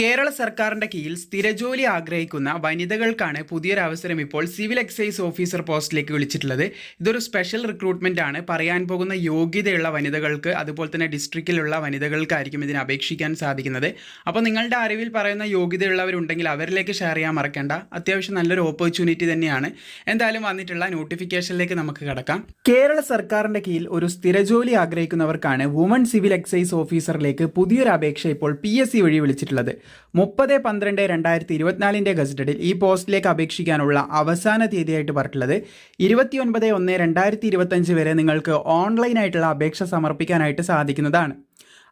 കേരള സർക്കാരിന്റെ കീഴിൽ സ്ഥിരജോലി ആഗ്രഹിക്കുന്ന വനിതകൾക്കാണ് പുതിയൊരു അവസരം ഇപ്പോൾ സിവിൽ എക്സൈസ് ഓഫീസർ പോസ്റ്റിലേക്ക് വിളിച്ചിട്ടുള്ളത്. ഇതൊരു സ്പെഷ്യൽ റിക്രൂട്ട്മെന്റ് ആണ്. പറയാൻ പോകുന്ന യോഗ്യതയുള്ള വനിതകൾക്ക് അതുപോലെ തന്നെ ഡിസ്ട്രിക്റ്റിലുള്ള വനിതകൾക്കായിരിക്കും ഇതിന് അപേക്ഷിക്കാൻ സാധിക്കുന്നത്. അപ്പോൾ നിങ്ങളുടെ അറിവിൽ പറയുന്ന യോഗ്യതയുള്ളവരുണ്ടെങ്കിൽ അവരിലേക്ക് ഷെയർ ചെയ്യാൻ മറക്കേണ്ട. അത്യാവശ്യം നല്ലൊരു ഓപ്പർച്യൂണിറ്റി തന്നെയാണ്. എന്തായാലും വന്നിട്ടുള്ള നോട്ടിഫിക്കേഷനിലേക്ക് നമുക്ക് കടക്കാം. കേരള സർക്കാരിന്റെ കീഴിൽ ഒരു സ്ഥിരജോലി ആഗ്രഹിക്കുന്നവർക്കാണ് വുമൺ സിവിൽ എക്സൈസ് ഓഫീസറിലേക്ക് പുതിയൊരു അപേക്ഷ ഇപ്പോൾ പി വഴി വിളിച്ചിട്ടുള്ളത്. മുപ്പത് പന്ത്രണ്ട് രണ്ടായിരത്തി ഇരുപത്തിനാലിന്റെ ഗസറ്റഡിൽ ഈ പോസ്റ്റിലേക്ക് അപേക്ഷിക്കാനുള്ള അവസാന തീയതിയായിട്ട് പറഞ്ഞിട്ടുള്ളത് ഇരുപത്തി ഒൻപത് ഒന്ന് രണ്ടായിരത്തി ഇരുപത്തഞ്ച് വരെ നിങ്ങൾക്ക് ഓൺലൈനായിട്ടുള്ള അപേക്ഷ സമർപ്പിക്കാനായിട്ട് സാധിക്കുന്നതാണ്.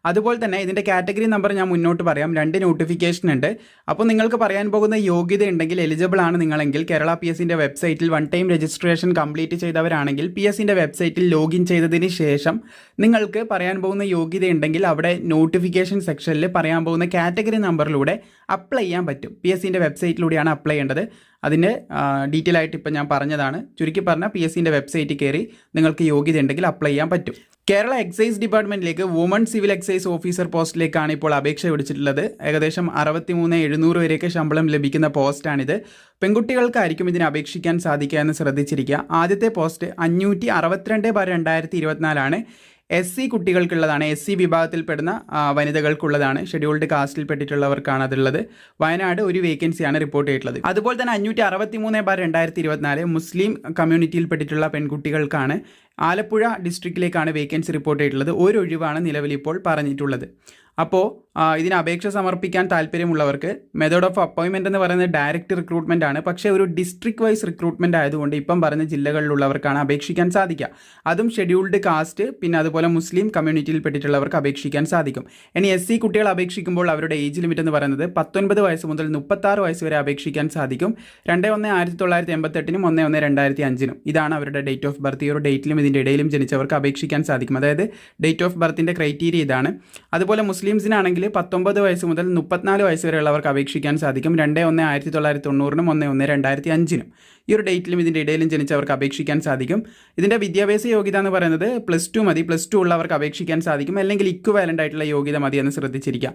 അതുപോലെ തന്നെ ഇതിന്റെ കാറ്റഗറി നമ്പർ ഞാൻ മുന്നോട്ട് പറയാം. രണ്ട് നോട്ടിഫിക്കേഷൻ ഉണ്ട്. അപ്പോൾ നിങ്ങൾക്ക് പറയാൻ പോകുന്ന യോഗ്യത ഉണ്ടെങ്കിൽ എലിജിബിൾ ആണ് നിങ്ങളെങ്കിൽ. കേരള പി എസിന്റെ വെബ്സൈറ്റിൽ വൺ ടൈം രജിസ്ട്രേഷൻ കംപ്ലീറ്റ് ചെയ്തവരാണെങ്കിൽ പി എസിന്റെ വെബ്സൈറ്റിൽ ലോഗിൻ ചെയ്തതിന് ശേഷം നിങ്ങൾക്ക് പറയാൻ പോകുന്ന യോഗ്യത ഉണ്ടെങ്കിൽ അവിടെ നോട്ടിഫിക്കേഷൻ സെക്ഷനിൽ പറയാൻ പോകുന്ന കാറ്റഗറി നമ്പറിലൂടെ അപ്ലൈ ചെയ്യാൻ പറ്റും. പി എസിന്റെ വെബ്സൈറ്റിലൂടെയാണ് അപ്ലൈ ചെയ്യേണ്ടത്. അതിന്റെ ഡീറ്റെയിൽ ആയിട്ട് ഇപ്പം ഞാൻ പറഞ്ഞതാണ്. ചുരുക്കി പറഞ്ഞാൽ പി എസ് സിന്റെ വെബ്സൈറ്റിൽ കയറി നിങ്ങൾക്ക് യോഗ്യത ഉണ്ടെങ്കിൽ അപ്ലൈ ചെയ്യാൻ പറ്റും. കേരള എക്സൈസ് ഡിപ്പാർട്ട്മെന്റിലേക്ക് വുമൺ സിവിൽ എക്സൈസ് ഓഫീസർ പോസ്റ്റിലേക്കാണ് ഇപ്പോൾ അപേക്ഷ വിളിച്ചിട്ടുള്ളത്. ഏകദേശം അറുപത്തി മൂന്ന് എഴുന്നൂറ് വരെയൊക്കെ ശമ്പളം ലഭിക്കുന്ന പോസ്റ്റാണിത്. പെൺകുട്ടികൾക്കായിരിക്കും ഇതിന് അപേക്ഷിക്കാൻ സാധിക്കുക എന്ന് ശ്രദ്ധിച്ചിരിക്കുക. ആദ്യത്തെ പോസ്റ്റ് അഞ്ഞൂറ്റി അറുപത്തിരണ്ട് ബാർ രണ്ടായിരത്തി ഇരുപത്തിനാലാണ്. എസ് സി കുട്ടികൾക്കുള്ളതാണ്. എസ് സി വിഭാഗത്തിൽപ്പെടുന്ന വനിതകൾക്കുള്ളതാണ്. ഷെഡ്യൂൾഡ് കാസ്റ്റിൽപ്പെട്ടിട്ടുള്ളവർക്കാണ് അതുള്ളത്. വയനാട് ഒരു വേക്കൻസിയാണ് റിപ്പോർട്ട് ചെയ്തിട്ടുള്ളത്. അതുപോലെ തന്നെ അഞ്ഞൂറ്റി അറുപത്തി മൂന്ന് ബാർ രണ്ടായിരത്തി ഇരുപത്തിനാല് മുസ്ലിം കമ്മ്യൂണിറ്റിയിൽപ്പെട്ടിട്ടുള്ള പെൺകുട്ടികൾക്കാണ് ആലപ്പുഴ ഡിസ്ട്രിക്റ്റിലേക്കാണ് വേക്കൻസി റിപ്പോർട്ട് ചെയ്തിട്ടുള്ളത്. ഒരു ഒഴിവാണ് നിലവിൽ ഇപ്പോൾ പറഞ്ഞിട്ടുള്ളത്. അപ്പോൾ ഇതിന് അപേക്ഷ സമർപ്പിക്കാൻ താല്പര്യമുള്ളവർക്ക് മെത്തേഡ് ഓഫ് അപ്പോയിൻമെന്റ് എന്ന് പറയുന്നത് ഡയറക്റ്റ് റിക്രൂട്ട്മെന്റ് ആണ്. പക്ഷേ ഒരു ഡിസ്ട്രിക്ട് വൈസ് റിക്രൂട്ട്മെന്റ് ആയതുകൊണ്ട് ഇപ്പം പറഞ്ഞ ജില്ലകളിലുള്ളവർക്കാണ് അപേക്ഷിക്കാൻ സാധിക്കുക. അതും ഷെഡ്യൂൾഡ് കാസ്റ്റ് പിന്നെ അതുപോലെ മുസ്ലിം കമ്മ്യൂണിറ്റിയിൽ പെട്ടിട്ടുള്ളവർക്ക് അപേക്ഷിക്കാൻ സാധിക്കും. ഇനി എസ് സി കുട്ടികൾ അപേക്ഷിക്കുമ്പോൾ അവരുടെ ഏജ് ലിമിറ്റ് എന്ന് പറയുന്നത് പത്തൊൻപത് വയസ്സ് മുതൽ മുപ്പത്താറ് വയസ്സ് വരെ അപേക്ഷിക്കാൻ സാധിക്കും. രണ്ട് ഒന്ന് ആയിരത്തി തൊള്ളായിരത്തി എൺപത്തെട്ടിനും ഒന്ന് ഒന്ന് രണ്ടായിരത്തി അഞ്ചിനും. ഇതാണ് അവരുടെ ഡേറ്റ് ഓഫ് ബർത്ത് ഈ ഒരു ഡേറ്റിലും ഇതിന്റെ ഇടയിലും ജനിച്ചവർക്ക് അപേക്ഷിക്കാൻ സാധിക്കും. അതായത് ഡേറ്റ് ഓഫ് ബർത്തിന്റെ ക്രൈറ്റീരിയ ഇതാണ്. അതുപോലെ മുസ്ലിംസിനാണെങ്കിൽ പത്തൊമ്പത് വയസ്സ് മുതൽ മുപ്പത്തിനാല് വയസ്സ് വരെയുള്ളവർക്ക് അപേക്ഷിക്കാൻ സാധിക്കും. രണ്ട് ഒന്ന് ആയിരത്തി തൊള്ളായിരത്തി തൊണ്ണൂറിനും ഒന്ന് ഒന്ന് രണ്ടായിരത്തി അഞ്ചിനും. ഈ ഒരു ഡേറ്റിലും ഇതിന്റെ ഇടയിലും ജനിച്ചവർക്ക് അപേക്ഷിക്കാൻ സാധിക്കും. ഇതിന്റെ വിദ്യാഭ്യാസ യോഗ്യത എന്ന് പറയുന്നത് പ്ലസ് ടു മതി പ്ലസ് ടു ഉള്ളവർക്ക് അപേക്ഷിക്കാൻ സാധിക്കും. അല്ലെങ്കിൽ ഇക്വാലന്റ് ആയിട്ടുള്ള യോഗ്യത മതി എന്ന് ശ്രദ്ധിച്ചിരിക്കുക.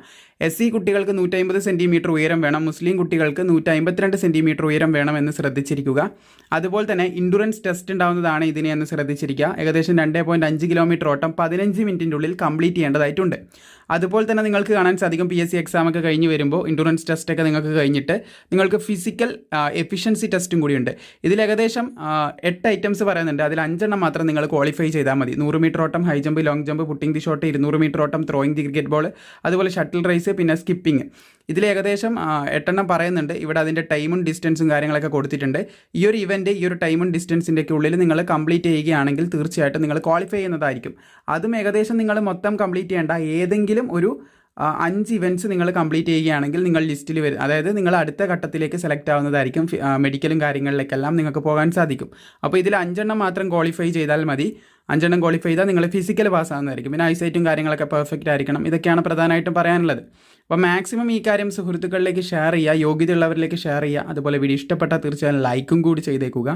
എസ് സി കുട്ടികൾക്ക് നൂറ്റമ്പത് സെന്റിമീറ്റർ ഉയരം വേണം. മുസ്ലിം കുട്ടികൾക്ക് നൂറ്റമ്പത്തിരണ്ട് സെന്റിമീറ്റർ ഉയരം വേണം എന്ന് ശ്രദ്ധിച്ചിരിക്കുക. അതുപോലെ തന്നെ ഇൻഡുറൻസ് ടെസ്റ്റ് ഉണ്ടാവുന്നതാണ് ഇതിനെ എന്ന് ശ്രദ്ധിച്ചിരിക്കുക. ഏകദേശം രണ്ട് പോയിന്റ് അഞ്ച് കിലോമീറ്റർ ഓട്ടം പതിനഞ്ച് മിനിറ്റിന്റെ ഉള്ളിൽ കംപ്ലീറ്റ് ചെയ്യേണ്ടതായിട്ടുണ്ട്. അതുപോലെ തന്നെ നിങ്ങൾക്ക് കാണാൻ സാധിക്കും പി എസ് സി എക്സാം ഒക്കെ കഴിഞ്ഞ് വരുമ്പോൾ ഇൻഡുറൻസ് ടെസ്റ്റ് ഒക്കെ നിങ്ങൾക്ക് കഴിഞ്ഞിട്ട് നിങ്ങൾക്ക് ഫിസിക്കൽ എഫിഷ്യൻസി ടെസ്റ്റും കൂടിയുണ്ട്. ഇതിൽ ഏകദേശം എട്ട് ഐറ്റംസ് പറയുന്നുണ്ട്. അതിൽ അഞ്ചെണ്ണം മാത്രം നിങ്ങൾ ക്വാളിഫൈ ചെയ്താൽ മതി. നൂറ് മീറ്റർ ഓട്ടം high jump long jump putting the shot ഇരുന്നൂറ് മീറ്റർ ഓട്ടം ത്രോയിങ് ദി ക്രിക്കറ്റ് ബോൾ അതുപോലെ ഷട്ടിൽ റേസ് പിന്നെ സ്കിപ്പിംഗ് ഇതിൽ ഏകദേശം എട്ടെണ്ണം പറയുന്നുണ്ട്. ഇവിടെ അതിന്റെ ടൈമും ഡിസ്റ്റൻസും കാര്യങ്ങളൊക്കെ കൊടുത്തിട്ടുണ്ട്. ഈ ഒരു ഇവന്റ് ഈ ഒരു ടൈമും ഡിസ്റ്റൻസിന്റെ ഒക്കെ ഉള്ളിൽ നിങ്ങൾ കംപ്ലീറ്റ് ചെയ്യുകയാണെങ്കിൽ തീർച്ചയായിട്ടും നിങ്ങൾ ക്വാളിഫൈ ചെയ്യുന്നതായിരിക്കും. അതും ഏകദേശം നിങ്ങൾ മൊത്തം കംപ്ലീറ്റ് ചെയ്യേണ്ട ഏതെങ്കിലും ഒരു അഞ്ച് ഇവന്റ്സ് നിങ്ങൾ കംപ്ലീറ്റ് ചെയ്യുകയാണെങ്കിൽ നിങ്ങൾ ലിസ്റ്റിൽ വരും. അതായത് നിങ്ങൾ അടുത്ത ഘട്ടത്തിലേക്ക് സെലക്ട് ആവുന്നതായിരിക്കും മെഡിക്കലും കാര്യങ്ങളിലേക്കെല്ലാം നിങ്ങൾക്ക് പോകാൻ സാധിക്കും. അപ്പോൾ ഇതിൽ അഞ്ചെണ്ണം മാത്രം ക്വാളിഫൈ ചെയ്താൽ മതി. അഞ്ചെണ്ണം ക്വാളിഫൈ ചെയ്താൽ നിങ്ങൾ ഫിസിക്കൽ പാസ്സാകുന്നതായിരിക്കും പിന്നെ ഐസൈറ്റും കാര്യങ്ങളൊക്കെ പെർഫെക്റ്റ് ആയിരിക്കണം. ഇതൊക്കെയാണ് പ്രധാനമായിട്ടും പറയാനുള്ളത്. അപ്പോൾ മാക്സിമം ഈ കാര്യം സുഹൃത്തുക്കളിലേക്ക് ഷെയർ ചെയ്യുക യോഗ്യതയുള്ളവരിലേക്ക് ഷെയർ ചെയ്യുക. അതുപോലെ വീഡിയോ ഇഷ്ടപ്പെട്ടാൽ തീർച്ചയായും ലൈക്കും കൂടി ചെയ്തേക്കുക.